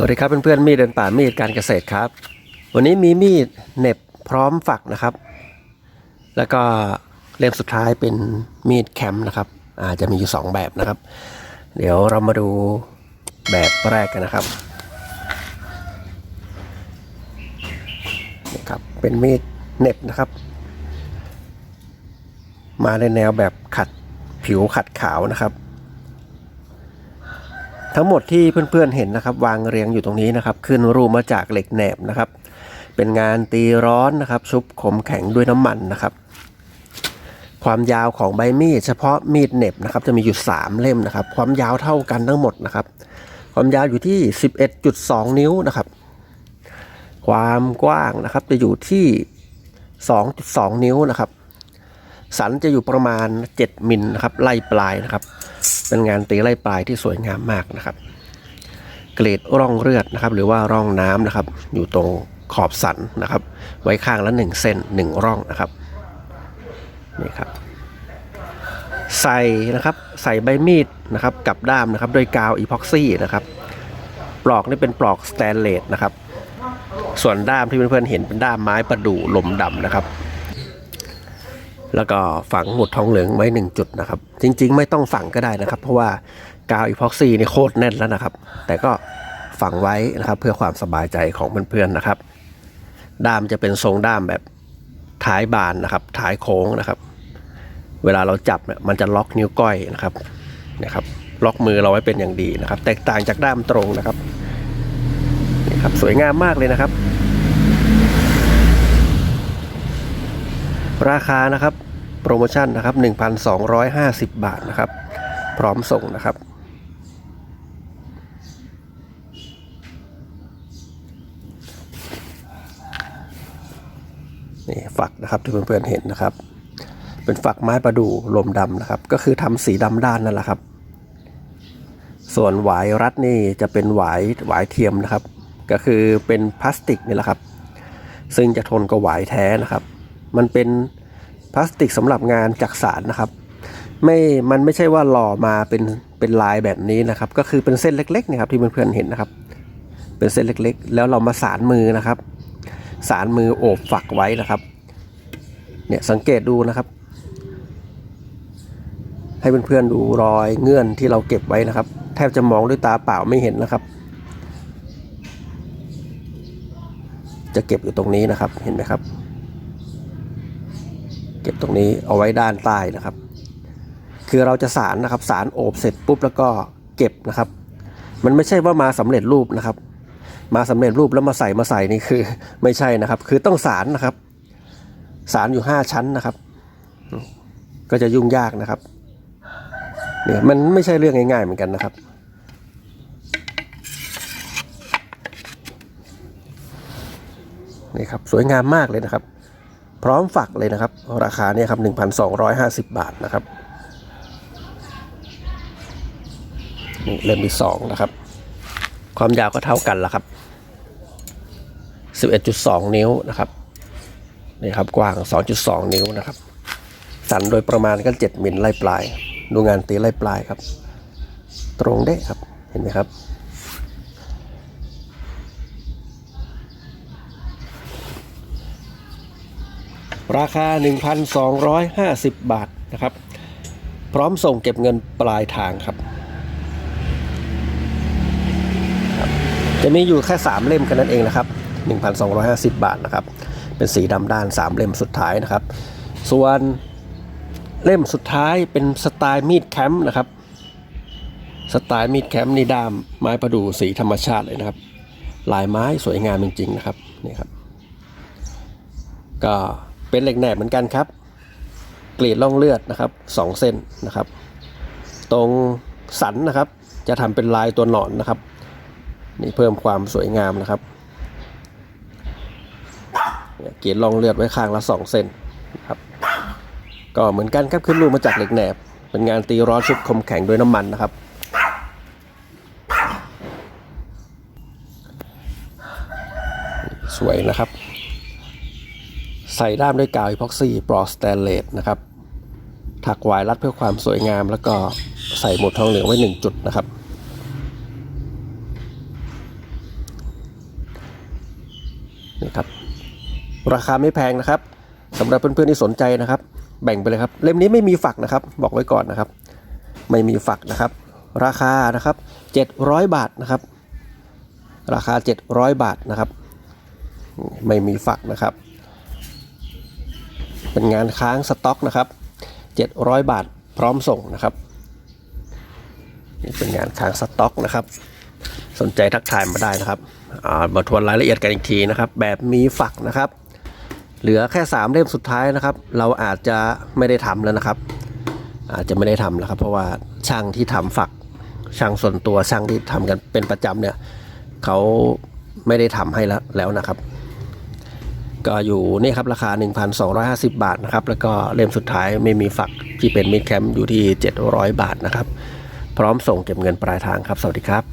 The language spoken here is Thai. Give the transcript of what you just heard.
สวัสดีครับเพื่อนๆมีดเดินป่ามีดการเกษตรครับ วันนี้มีมีดเหน็บพร้อมฝักนะครับ แล้วก็เล่มสุดท้ายเป็นมีดแคมป์นะครับ อาจจะมีอยู่สองแบบนะครับ เดี๋ยวเรามาดูแบบแรกกันนะครับนี่ครับเป็นมีดเหน็บนะครับ มาในแนวแบบขัดผิวขัดขาวนะครับ ทั้งหมดที่เพื่อนๆเห็นนะครับ วางเรียงอยู่ตรงนี้นะครับ ขึ้นรูปมาจากเหล็กแหนบนะครับ เป็นงานตีร้อนนะครับ ชุบขมแข็งด้วยน้ำมันนะครับ ความยาวของใบมีด เฉพาะมีดเหน็บนะครับ จะมีอยู่ 3 เล่มนะครับ ความยาวเท่ากันทั้งหมดนะครับ ความยาวอยู่ที่ 11.2 นิ้วนะครับ ความกว้างนะครับจะอยู่ที่ 2.2 นิ้วนะครับ สันจะอยู่ประมาณ 7มิลนะครับไล่ปลายนะครับ เป็นงานตีไล่ปลายที่สวยงามมากนะครับ เกรดร่องเลือดนะครับ หรือว่าร่องน้ำนะครับ อยู่ตรงขอบสันนะครับ ไว้ข้างละ 1 เส้น 1 ร่องนะครับนี่ครับใส่นะครับใส่ใบมีดนะครับกับด้ามนะครับโดยกาวอีพ็อกซี่นะครับ ปลอกนี่เป็นปลอกสแตนเลสนะครับ ส่วนด้ามที่เพื่อนๆเห็นเป็นด้ามไม้ประดู่ลมดำนะครับ แล้วก็ฝังหมุดทองเหลืองไว้หนึ่งจุดนะครับ จริง ๆ ไม่ต้องฝังก็ได้นะครับ เพราะว่ากาวอีพ็อกซี่นี่โคตรแน่นแล้วนะครับ แต่ก็ฝังไว้นะครับ เพื่อความสบายใจของเพื่อนๆนะครับ ด้ามจะเป็นทรงด้ามแบบท้ายบานนะครับ ท้ายโค้งนะครับ เวลาเราจับเนี่ยมันจะล็อกนิ้วก้อยนะครับนะครับ ล็อกมือเราไว้เป็นอย่างดีนะครับ แตกต่างจากด้ามตรงนะครับนี่ครับสวยงามมากเลยนะครับ ราคานะครับโปรโมชั่นนะครับ 1,250 บาทนะครับ พร้อมส่งนะครับ นี่ฝักนะครับที่เพื่อนๆเห็นนะครับ เป็นฝักไม้ประดู่ลมดำนะครับ ก็คือทำสีดำด้านนั่นแหละครับ ส่วนหวายรัดนี่จะเป็นหวายหวายเทียมนะครับ ก็คือเป็นพลาสติกนี่แหละครับ ซึ่งจะทนกับหวายแท้นะครับ มันเป็นพลาสติกสำหรับงานจักสารนะครับ ไม่ มันไม่ใช่ว่าหล่อมาเป็นเป็นลายแบบนี้นะครับ ก็คือเป็นเส้นเล็กๆนะครับที่เพื่อนๆเห็นนะครับ เป็นเส้นเล็กๆ แล้วเรามาสารมือนะครับ สารมือโอบฝักไว้นะครับ เนี่ยสังเกตดูนะครับ ให้เพื่อนๆดูรอยเงื่อนที่เราเก็บไว้นะครับ แทบจะมองด้วยตาเปล่าไม่เห็นนะครับ จะเก็บอยู่ตรงนี้นะครับเห็นไหมครับ ก็บตรงนี้เอาไว้ด้านใต้นะครับ คือเราจะสารนะครับสารโอบเสร็จปุ๊บแล้วก็เก็บนะครับ มันไม่ใช่ว่ามาสำเร็จรูปนะครับ มาสำเร็จรูปแล้วมาใส่มาใส่นี่คือ ไม่ใช่นะครับ คือต้องสารนะครับ สารอยู่ห้าชั้นนะครับ ก็จะยุ่งยากนะครับเนี่ยมันไม่ใช่เรื่องง่ายๆเหมือนกันนะครับนี่ครับสวยงามมากเลยนะครับ พร้อมฝักเลยนะครับ ราคาเนี่ยครับ 1,250 บาทนะครับนี่เล่มที่สองนะครับ ความยาวก็เท่ากันละครับ 11.2 นิ้วนะครับนี่ครับกว้าง 2.2 นิ้วนะครับ สันโดยประมาณก็ 7มิลไล่ปลาย ดูงานตีไล่ปลายครับ ตรงได้ครับ เห็นไหมครับ ราคา 1,250 บาทนะครับ พร้อมส่งเก็บเงินปลายทางครับ จะมีอยู่แค่ 3 เล่มกันนั่นเองนะครับ 1,250 บาทนะครับ เป็นสีดำด้าน 3 เล่มสุดท้ายนะครับ ส่วนเล่มสุดท้ายเป็นสไตล์มีดแคมป์นะครับ สไตล์มีดแคมป์นี่ด้ามไม้ประดู่สีธรรมชาติเลยนะครับ ลายไม้สวยงามจริงๆนะครับนี่ครับ ก็ เป็นเหล็กแหนบเหมือนกันครับ กรีดล่องเลือดนะครับสองเส้นนะครับ ตรงสันนะครับ จะทำเป็นลายตัวหนอนนะครับ นี่เพิ่มความสวยงามนะครับเนี่ยกรีดล่องเลือดไว้ข้างละสองเส้นนะครับก็เหมือนกันครับขึ้นรูปมาจากเหล็กแหนบ เป็นงานตีร้อนชุบคมแข็งด้วยน้ำมันนะครับสวยนะครับ ใส่ด้ามด้วยกาวอีพ็อกซี่ปลอสแตนเลสนะครับ ถักวายรัดเพื่อความสวยงาม แล้วก็ใส่หมดทองเหลืองไว้ 1 จุดนะครับ นี่ครับ ราคาไม่แพงนะครับสำหรับเพื่อนๆที่สนใจนะครับ แบ่งไปเลยครับ เล่มนี้ไม่มีฝักนะครับ บอกไว้ก่อนนะครับ ไม่มีฝักนะครับ ราคานะครับ 700 บาทนะครับ ราคา 700 บาทนะครับ ไม่มีฝักนะครับ เป็นงานค้างสต็อกนะครับ 700 บาทพร้อมส่งนะครับนี่เป็นงานค้างสต็อกนะครับ สนใจทักทายมาได้นะครับมาทวนรายละเอียดกันอีกทีนะครับ แบบมีฝักนะครับ เหลือแค่ 3 เล่มสุดท้ายนะครับ เราอาจจะไม่ได้ทำแล้วนะครับ อาจจะไม่ได้ทำแล้วครับ เพราะว่าช่างที่ทำฝักช่างส่วนตัวช่างที่ทำกันเป็นประจำเนี่ยเขาไม่ได้ทำให้แล้วแล้วนะครับ ก็อยู่นี่ครับราคา 1,250 บาทนะครับ แล้วก็เล่มสุดท้ายไม่มีฝักที่เป็นมิดแคมป์อยู่ที่ 700 บาทนะครับ พร้อมส่งเก็บเงินปลายทางครับ สวัสดีครับ